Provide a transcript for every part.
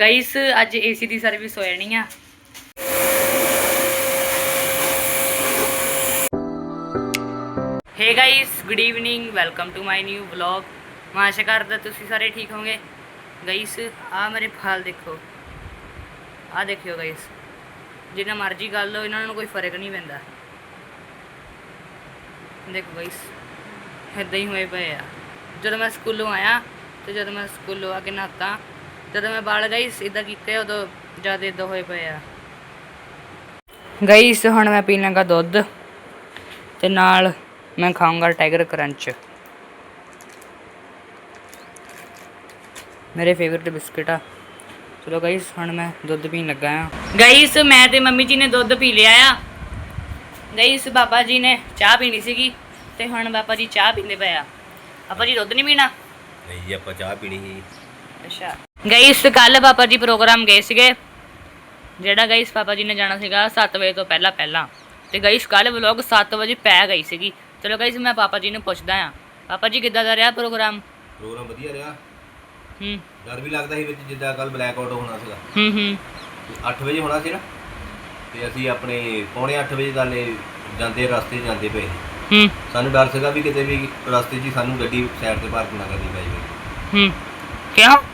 Guys ਅੱਜ AC ਦੀ service ਹੋ ਜਾਣੀ ਆ। Hey guys good evening welcome to my new vlog ਮੈਂ ਆਸ਼ਾ ਕਰਦਾ ਤੁਸੀਂ ਸਾਰੇ ਠੀਕ ਹੋਵੋਗੇ। ਗਾਈਸ ਆ ਮੇਰੇ ਫਲ ਦੇਖੋ। ਆ ਦੇਖਿਓ ਗਾਈਸ ਜਿੰਨਾ ਮਰਜ਼ੀ ਗੱਲ ਹੋ ਇਹਨਾਂ ਨੂੰ ਕੋਈ ਫ਼ਰਕ ਨਹੀਂ ਪੈਂਦਾ। ਦੇਖੋ ਗਾਈਸ ਏਦਾਂ ਹੀ ਹੋਏ ਪਏ ਆ। ਜਦੋਂ ਮੈਂ ਸਕੂਲੋਂ ਆਇਆ, ਤੇ ਜਦੋਂ ਮੈਂ ਸਕੂਲੋਂ ਆ ਕੇ ਨਹਾਤਾ ਜਦੋਂ ਮੈਂ ਬਾਲ ਗਾਈਸ ਇਦਾਂ ਕੀਤੇ ਉਦੋਂ ਜ਼ਿਆਦਾ ਇਦਾਂ ਹੋਏ ਪਏ ਆ। ਗਾਈਸ ਹੁਣ ਮੈਂ ਪੀਣ ਲੱਗਾ ਦੁੱਧ ਤੇ ਨਾਲ ਮੈਂ ਖਾਊਂਗਾ ਟਾਈਗਰ ਕਰੰਚ। ਮੇਰੇ ਫੇਵਰਿਟ ਬਿਸਕਟ ਆ। ਚਲੋ ਗਾਈਸ ਹੁਣ ਮੈਂ ਦੁੱਧ ਪੀਣ ਲੱਗਾ ਆ। ਗਾਈਸ ਮੈਂ ਤੇ ਮੰਮੀ ਜੀ ਨੇ ਦੁੱਧ ਪੀ ਲਿਆ ਆ। ਗਾਈਸ ਪਾਪਾ ਜੀ ਨੇ ਚਾਹ ਪੀਣੀ ਸੀਗੀ ਤੇ ਹੁਣ ਪਾਪਾ ਜੀ ਚਾਹ ਪੀਂਦੇ ਪਏ ਆ। ਪਾਪਾ ਜੀ ਦੁੱਧ ਨਹੀਂ ਪੀਣਾ? ਨਹੀਂ ਆਪਾਂ ਚਾਹ ਪੀਣੀ ਸੀ। ਅੱਛਾ। ਗਾਈਸ ਕੱਲ ਪਾਪਾ ਜੀ ਪ੍ਰੋਗਰਾਮ ਗਏ ਸੀਗੇ। ਜਿਹੜਾ ਗਾਈਸ ਪਾਪਾ ਜੀ ਨੇ ਜਾਣਾ ਸੀਗਾ 7 ਵਜੇ ਤੋਂ ਪਹਿਲਾਂ ਪਹਿਲਾਂ। ਤੇ ਗਾਈਸ ਕੱਲ ਵਲੌਗ 7 ਵਜੇ ਪੈ ਗਈ ਸੀਗੀ। ਚਲੋ ਗਾਈਸ ਮੈਂ ਪਾਪਾ ਜੀ ਨੂੰ ਪੁੱਛਦਾ ਆ ਪਾਪਾ ਜੀ ਕਿੱਦਾਂ ਦਾ ਰਿਹਾ ਪ੍ਰੋਗਰਾਮ? ਪ੍ਰੋਗਰਾਮ ਵਧੀਆ ਰਿਹਾ। ਹੂੰ। ਡਰ ਵੀ ਲੱਗਦਾ ਸੀ ਵਿੱਚ ਜਿੱਦਾਂ ਕੱਲ ਬਲੈਕ ਆਊਟ ਹੋਣਾ ਸੀਗਾ। ਹੂੰ ਹੂੰ। 8 ਵਜੇ ਹੋਣਾ ਸੀ ਨਾ? ਤੇ ਅਸੀਂ ਆਪਣੇ ਪੌਣੇ 8 ਵਜੇ ਨਾਲੇ ਜਾਂਦੇ ਰਸਤੇ ਜਾਂਦੇ ਪਏ। ਹੂੰ। ਸਾਨੂੰ ਡਰ ਸੀਗਾ ਵੀ ਕਿਤੇ ਵੀ ਰਸਤੇ 'ਚ ਹੀ ਸਾਨੂੰ ਗੱਡੀ ਸਾਈਡ ਤੇ ਪਾਰਕ ਨਾ ਕਰਨੀ ਪੈ ਜਾਵੇ। ਹੂੰ। ਕਿਉਂ?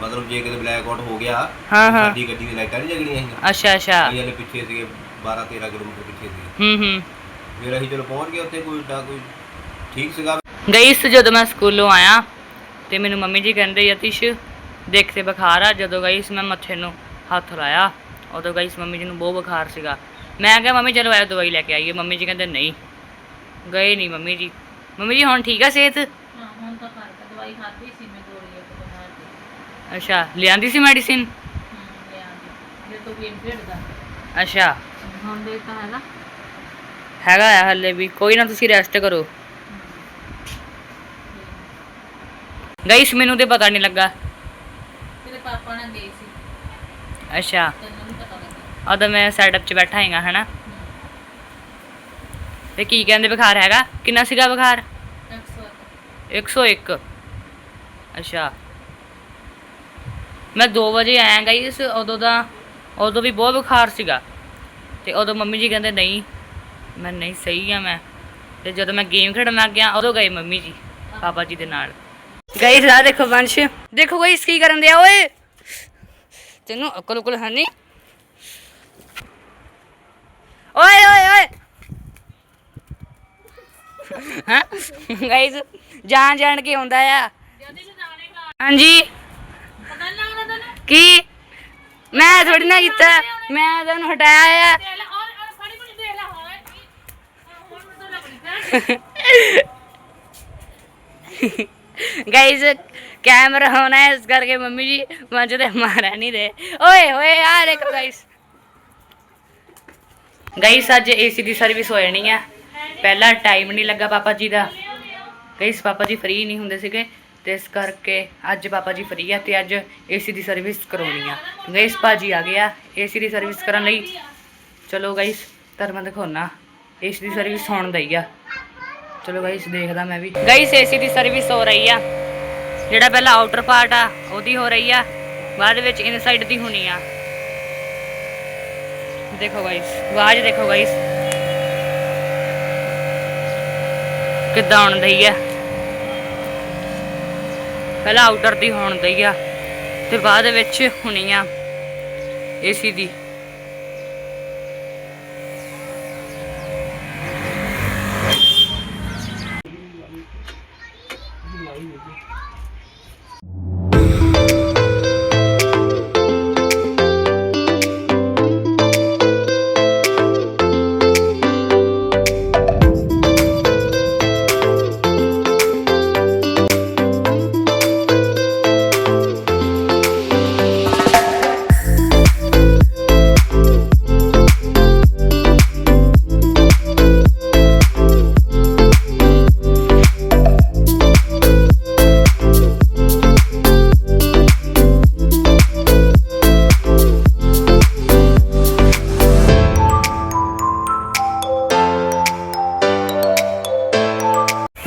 ਮਤਲਬ ਜੇ ਕਿਤੇ ਬਲੈਕ ਆਊਟ ਹੋ ਗਿਆ ਹਾਂ, ਹਾਂ। ਸਾਡੀ ਗੱਡੀ ਦੀ ਲਾਈਟਾਂ ਨਹੀਂ ਜਗਣੀਆਂ ਸੀ ਅੱਛਾ ਅੱਛਾ। ਅਸੀਂ ਹਲੇ ਪਿੱਛੇ ਸੀਗੇ 12 13 ਕਿਲੋਮੀਟਰ ਪਿੱਛੇ ਸੀਗੇ। ਹੂੰ ਹੂੰ। ਫਿਰ ਅਸੀਂ ਚਲੋ ਪਹੁੰਚ ਗਏ ਉੱਥੇ ਕੋਈ ਏਡਾ ਕੋਈ ਠੀਕ ਸੀਗਾ। ਗਾਈਸ ਜਦੋਂ ਮੈਂ ਸਕੂਲੋਂ ਆਇਆ ਤੇ ਮੈਨੂੰ ਮੰਮੀ ਜੀ ਕਹਿੰਦੇ ਯਤਿਸ਼ ਦੇਖ ਤੇ ਬੁਖਾਰ ਆ। ਜਦੋਂ ਗਾਈਸ ਮੈਂ ਮੱਥੇ ਨੂੰ ਹੱਥ ਲਾਇਆ ਉਦੋਂ ਗਾਈਸ ਮੰਮੀ ਜੀ ਨੂੰ ਬਹੁਤ ਬੁਖਾਰ ਸੀਗਾ। ਮੈਂ ਕਿਹਾ ਮੰਮੀ ਚਲੋ ਆਇਓ ਦਵਾਈ ਲੈ ਕੇ ਆਈਏ। ਮੰਮੀ ਜੀ ਕਹਿੰਦੇ ਨਹੀਂ। ਗਏ ਨਹੀਂ ਮੰਮੀ ਜੀ। ਮੰਮੀ ਜੀ ਹੁਣ ਠੀਕ ਆ ਸਿਹਤ? ਹਾਂ ਹੁਣ ਤਾਂ ਫ਼ਰਕ ਆ। ਦਵਾਈ ਖਾਧੀ ਸੀ ਮੈਂ ਗੋਲੀ ਇੱਕ ਬਿਮਾਰ ਦੀ ਅੱਛਾ ਲਿਆਂਦੀ ਸੀ ਮੈਡੀਸਿਨ ਹੂੰ ਲਿਆ ਦੀ ਜੇ ਤੂੰ ਵੀ ਫਿਰਦਾ ਅੱਛਾ। ਹੁਣ ਦੇ ਤਾਂ ਹੈਗਾ ਹੈਗਾ ਆ ਹੱਲੇ ਵੀ ਕੋਈ ਨਾ ਤੁਸੀਂ ਰੈਸਟ ਕਰੋ। ਗਾਈਸ ਮੈਨੂੰ ਤੇ ਪਤਾ ਨਹੀਂ ਲੱਗਾ। ਤੇਰੇ ਪਾਪਾ ਨਾਲ ਗਈ ਸੀ। ਅੱਛਾ। ਤੈਨੂੰ ਨਹੀਂ ਪਤਾ ਲੱਗਾ। ਉਦੋਂ ਮੈਂ ਸੈਟਅਪ 'ਚ ਬੈਠਾ ਹੈਗਾ ਹਨਾ? ਤੇ ਕੀ ਕਹਿੰਦੇ ਬੁਖਾਰ ਹੈਗਾ? ਕਿੰਨਾ ਸੀਗਾ ਬੁਖਾਰ? 101 ਅੱਛਾ। ਮੈਂ 2 ਵਜੇ ਆਇਆ ਗਾਈਸ ਉਦੋਂ ਦਾ, ਉਦੋਂ ਵੀ ਬਹੁਤ ਬੁਖਾਰ ਸੀਗਾ। ਤੇ ਉਦੋਂ ਮੰਮੀ ਜੀ ਕਹਿੰਦੇ, ਨਹੀਂ, ਮੈਂ ਨਹੀਂ, ਸਹੀ ਆ ਮੈਂ। ਤੇ ਜਦੋਂ ਮੈਂ ਗੇਮ ਖੇਡਣ ਲੱਗ ਗਿਆ, ਉਦੋਂ ਗਏ ਮੰਮੀ ਜੀ, ਪਾਪਾ ਜੀ ਦੇ ਨਾਲ। ਗਾਈਸ ਆ ਦੇਖੋ ਵੰਸ਼। ਦੇਖੋ ਗਾਈਸ ਕੀ ਕਰਨ ਦਿਆ, ਓਏ! ਤੈਨੂੰ ਅਕਲ ਉਕਲ ਹੈ ਨਹੀਂ ਓਏ ਓਏ ਓਏ! ਹਾਂ? ਗਾਈਸ ਜਾਣ ਜਾਣ ਕੇ ਆਉਂਦਾ ਆ। ਹਾਂਜੀ ਪਤਾ ਨਹੀਂ ਲੱਗਦਾ ਤੈਨੂੰ ਕੀ? ਮੈਂ ਥੋੜੀ ਨਾ ਕੀਤਾ। ਮੈਂ ਤੁਹਾਨੂੰ ਹਟਾਇਆ ਆ। ਦੇਖ ਲੈ ਔਰ ਔਰ ਫੜੀ ਫੜੀ ਦੇਖ ਲੈ ਹੋਏ ਹੁਣ ਮੈਨੂੰ ਲੱਗਦਾ ਗਾਈਸ ਕੈਮਰਾ ਹੋਣਾ ਹੈ, ਇਸ ਕਰਕੇ ਮੰਮੀ ਜੀ ਮੰਚ ਤੇ ਮਾਰਾ ਨਹੀਂ ਦੇ। ਓਏ ਹੋਏ ਆ ਦੇਖੋ ਗਾਈਸ ਗਾਈਸ ਅੱਜ ਏਸੀ ਦੀ ਸਰਵਿਸ ਹੋ ਜਾਣੀ ਆ। ਪਹਿਲਾਂ ਟਾਈਮ ਨਹੀਂ ਲੱਗਾ ਪਾਪਾ ਜੀ ਦਾ। ਗਾਈਸ ਪਾਪਾ ਜੀ ਫ੍ਰੀ ਨਹੀਂ ਹੁੰਦੇ ਸੀਗੇ। ਤੇ ਇਸ ਕਰਕੇ ਅੱਜ ਪਾਪਾ ਜੀ ਫਰੀ ਆ ਤੇ ਅੱਜ ਏਸੀ ਦੀ ਸਰਵਿਸ ਕਰਾਉਣੀ ਆ। ਗਾਈਸ ਭਾਜੀ ਆ ਗਿਆ ਏਸੀ ਦੀ ਸਰਵਿਸ ਕਰਨ ਲਈ। ਚਲੋ ਗਾਈਸ ਧਰਮ ਦਿਖਾਉਣਾ ਏਸੀ ਦੀ ਸਰਵਿਸ ਹੋਣ ਦਈ ਆ। ਚਲੋ ਗਾਈਸ ਦੇਖਦਾ ਮੈਂ ਵੀ। ਗਾਈਸ ਏਸੀ ਦੀ ਸਰਵਿਸ ਹੋ ਰਹੀ ਆ। ਜਿਹੜਾ ਪਹਿਲਾਂ ਆਊਟਰ ਪਾਰਟ ਆ, ਉਹਦੀ ਹੋ ਰਹੀ ਆ। ਬਾਅਦ ਵਿੱਚ ਇਨਸਾਈਡ ਦੀ ਹੋਣੀ ਆ। ਦੇਖੋ ਗਾਈਸ ਆਵਾਜ਼ ਦੇਖੋ ਗਾਈਸ ਕਿੱਦਾਂ ਆਉਣ ਦਈ ਆ। ਪਹਿਲਾਂ ਆਊਟਰ ਦੀ ਹੋਣ ਦਈ ਆ ਤੇ ਬਾਅਦ ਵਿੱਚ ਹੁਣੀ ਆ ਏਸੀ ਦੀ।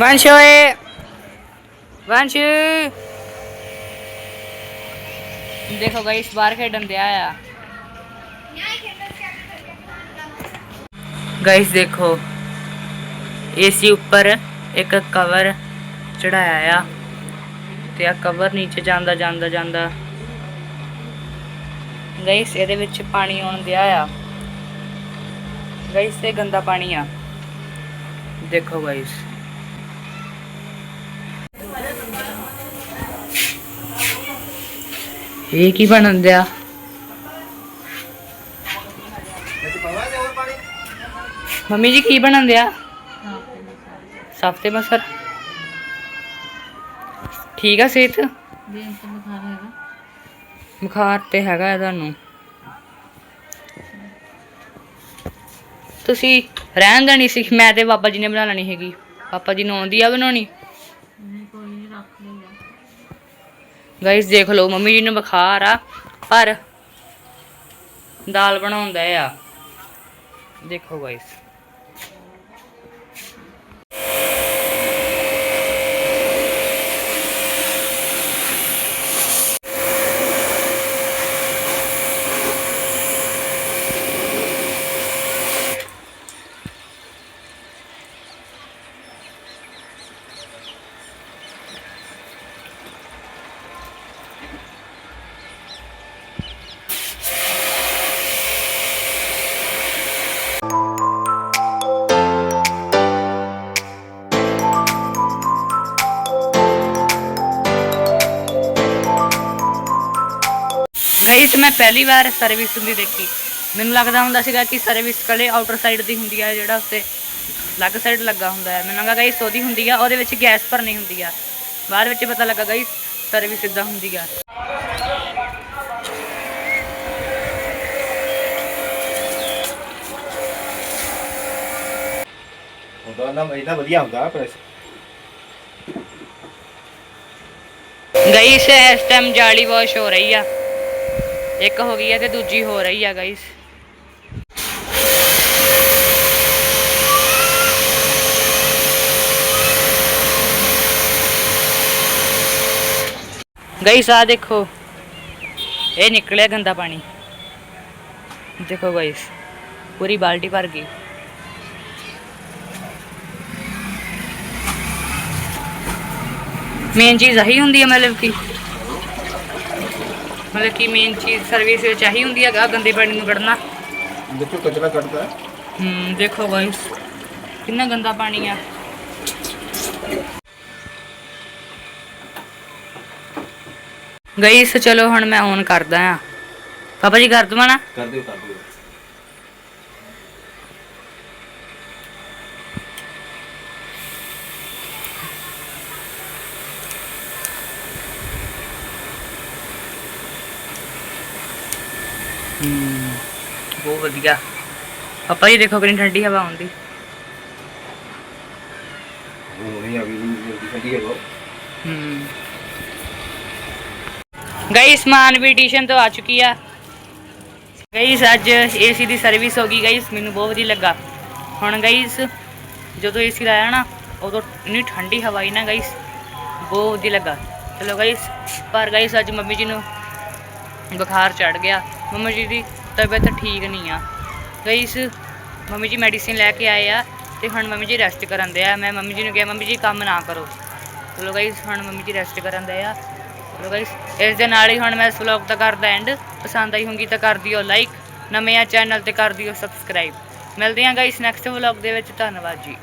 ਵੰਸ਼ ਓਏ ਵੰਸ਼ ਦੇਖੋ ਗਾਇਸ ਬਾਹਰ ਖੇਡਣ ਦਿਆ ਆ। ਗਾਇਸ ਦੇਖੋ। ਏਸੀ ਉੱਪਰ ਇੱਕ ਕਵਰ ਚੜਾਇਆ ਆ। ਤੇ ਆ ਕਵਰ ਨੀਚੇ ਜਾਂਦਾ ਜਾਂਦਾ ਜਾਂਦਾ। ਗਾਇਸ ਇਹਦੇ ਵਿੱਚ ਪਾਣੀ ਆਉਣ ਦਿਆ ਆ। ਗਾਇਸ ਤੇ ਗੰਦਾ ਪਾਣੀ ਆ। ਦੇਖੋ ਗਾਇਸ ਇਹ ਕੀ ਬਣਨ ਦਿਆ? ਮੰਮੀ ਜੀ, ਕੀ ਬਣਨ ਦਿਆ? ਸਫਤੇ ਮਸਰ। ਠੀਕ ਆ ਸਿਹਤ? ਬੁਖਾਰ ਤੇ ਹੈਗਾ ਤੁਹਾਨੂੰ। ਤੁਸੀਂ ਰਹਿਣ ਦੇਣੀ ਸੀ, ਮੈਂ ਤੇ ਬਾਬਾ ਜੀ ਨੇ ਬਣਾ ਲੈਣੀ ਹੈਗੀ। ਪਾਪਾ ਜੀ ਨੂੰ ਆਉਂਦੀ ਆ ਬਣਾਉਣੀ? ਗਾਇਸ ਦੇਖ ਲਓ ਮੰਮੀ ਜੀ ਨੂੰ ਬੁਖਾਰ ਆ ਪਰ ਦਾਲ ਬਣਾਉਂਦਾ ਆ। ਦੇਖੋ ਗਾਇਸ ਗਾਇਸ ਮੈਂ ਪਹਿਲੀ ਵਾਰ ਸਰਵਿਸ ਹੁੰਦੀ ਦੇਖੀ। ਮੈਨੂੰ ਲੱਗਦਾ ਹੁੰਦਾ ਸੀਗਾ ਕਿ ਸਰਵਿਸ ਕਲੇ ਆਊਟਰ ਸਾਈਡ ਦੀ ਹੁੰਦੀ ਆ ਜਿਹੜਾ ਉੱਤੇ ਲੱਗ ਸਾਈਡ ਲੱਗਾ ਹੁੰਦਾ ਹੈ ਮੈਨੂੰ ਲੱਗਾ ਗਾਇਸ ਉਹਦੀ ਹੁੰਦੀ ਆ ਉਹਦੇ ਵਿੱਚ ਗੈਸ ਭਰਨੀ ਹੁੰਦੀ ਆ। ਬਾਅਦ ਵਿੱਚ ਪਤਾ ਲੱਗਾ ਗਾਇਸ ਸਰਵਿਸ ਇਦਾਂ ਹੁੰਦੀ ਆ। ਹੁੰਦਾ ਨਾ ਇਹਦਾ ਵਧੀਆ ਹੁੰਦਾ ਪ੍ਰੈਸ ਗਾਇਸ ਇਸ ਟਾਈਮ ਜਾਲੀ ਵਾਸ਼ ਹੋ ਰਹੀ ਆ। ਇੱਕ ਹੋ ਗਈ ਹੈ ਤੇ ਦੂਜੀ ਹੋ ਰਹੀ ਆ ਗਾਇਸ ਗਾਇਸ ਆ ਦੇਖੋ। ਇਹ ਨਿਕਲਿਆ ਗੰਦਾ ਪਾਣੀ। ਦੇਖੋ ਗਾਇਸ ਪੂਰੀ ਬਾਲਟੀ ਭਰ ਗਈ। ਮੇਨ ਚੀਜ਼ ਆਹੀ ਹੁੰਦੀ ਹੈ ਮਤਲਬ ਕਿ ਮਤਲਬ ਕਿ ਮੇਨ ਚੀਜ਼ ਸਰਵਿਸ ਵਿੱਚ ਆਹੀ ਹੁੰਦੀ ਹੈ ਗਾ ਗੰਦੇ ਪਾਣੀ ਨੂੰ ਕੱਢਣਾ। ਦੇਖੋ ਕਚਰਾ ਕੱਢਦਾ ਹੂੰ। ਦੇਖੋ ਗਾਇਸ ਕਿੰਨਾ ਗੰਦਾ ਪਾਣੀ ਆ। ਗਾਇਸ ਚਲੋ ਹੁਣ ਮੈਂ ਔਨ ਕਰਦਾ ਆ। ਪਾਪਾ ਜੀ ਕਰ ਦਵਾਂ ਨਾ? ਕਰ ਦਿਓ ਕਰ ਦਿਓ। ਹੂੰ ਬਹੁਤ ਵਧੀਆ। ਪਾਪਾ ਜੀ ਦੇਖੋ ਕਿੰਨੀ ਠੰਡੀ ਹਵਾ ਆਉਂਦੀ। ਨਹੀਂ ਆ ਜਲਦੀ ਠੰਡੀ ਹੈ ਲੋ ਹੂੰ। ਗਾਇਸ ਮਾਨ ਵੀ ਟਿਊਸ਼ਨ ਤੋਂ ਆ ਚੁੱਕੀ ਆ। ਗਾਇਸ ਅੱਜ ਏਸੀ ਦੀ ਸਰਵਿਸ ਹੋ ਗਈ। ਗਾਇਸ ਮੈਨੂੰ ਬਹੁਤ ਵਧੀਆ ਲੱਗਾ। ਹੁਣ ਗਾਇਸ ਜਦੋਂ ਏਸੀ ਲਾਇਆ ਨਾ ਉਦੋਂ ਇੰਨੀ ਠੰਡੀ ਹਵਾ ਆਈ ਨਾ ਗਾਇਸ ਬਹੁਤ ਵਧੀਆ ਲੱਗਾ। ਚਲੋ ਗਾਇਸ ਪਰ ਗਾਇਸ ਅੱਜ ਮੰਮੀ ਜੀ ਨੂੰ ਬੁਖਾਰ ਚੜ ਗਿਆ। ਮੰਮੀ ਜੀ ਦੀ ਤਬੀਅਤ ਠੀਕ ਨਹੀਂ ਆ। ਗਾਇਸ ਮੰਮੀ ਜੀ ਮੈਡੀਸਿਨ ਲੈ ਕੇ ਆਏ ਆ ਤੇ ਹੁਣ ਮੰਮੀ ਜੀ ਰੈਸਟ ਕਰਨ ਦੇ ਆ। ਮੈਂ ਮੰਮੀ ਜੀ ਨੂੰ ਕਿਹਾ, ਮੰਮੀ ਜੀ ਕੰਮ ਨਾ ਕਰੋ। ਚਲੋ ਗਾਇਸ ਹੁਣ ਮੰਮੀ ਜੀ ਰੈਸਟ ਕਰਨ ਦੇ ਆ। ਚਲੋ ਗਾਇਸ ਇਸ ਦੇ ਨਾਲ ਹੀ ਹੁਣ ਮੈਂ ਇਸ ਵਲੌਗ ਦਾ ਕਰਦਾ ਐਂਡ ਪਸੰਦ ਆਈ ਹੋਊਗੀ ਤਾਂ ਕਰ ਦਿਓ ਲਾਈਕ ਨਵੇਂ ਆ ਚੈਨਲ ਤੇ ਕਰ ਦਿਓ ਸਬਸਕ੍ਰਾਈਬ ਮਿਲਦੇ ਹਾਂ ਗਾਇਸ ਨੈਕਸਟ ਵਲੌਗ ਦੇ ਵਿੱਚ। ਧੰਨਵਾਦ ਜੀ।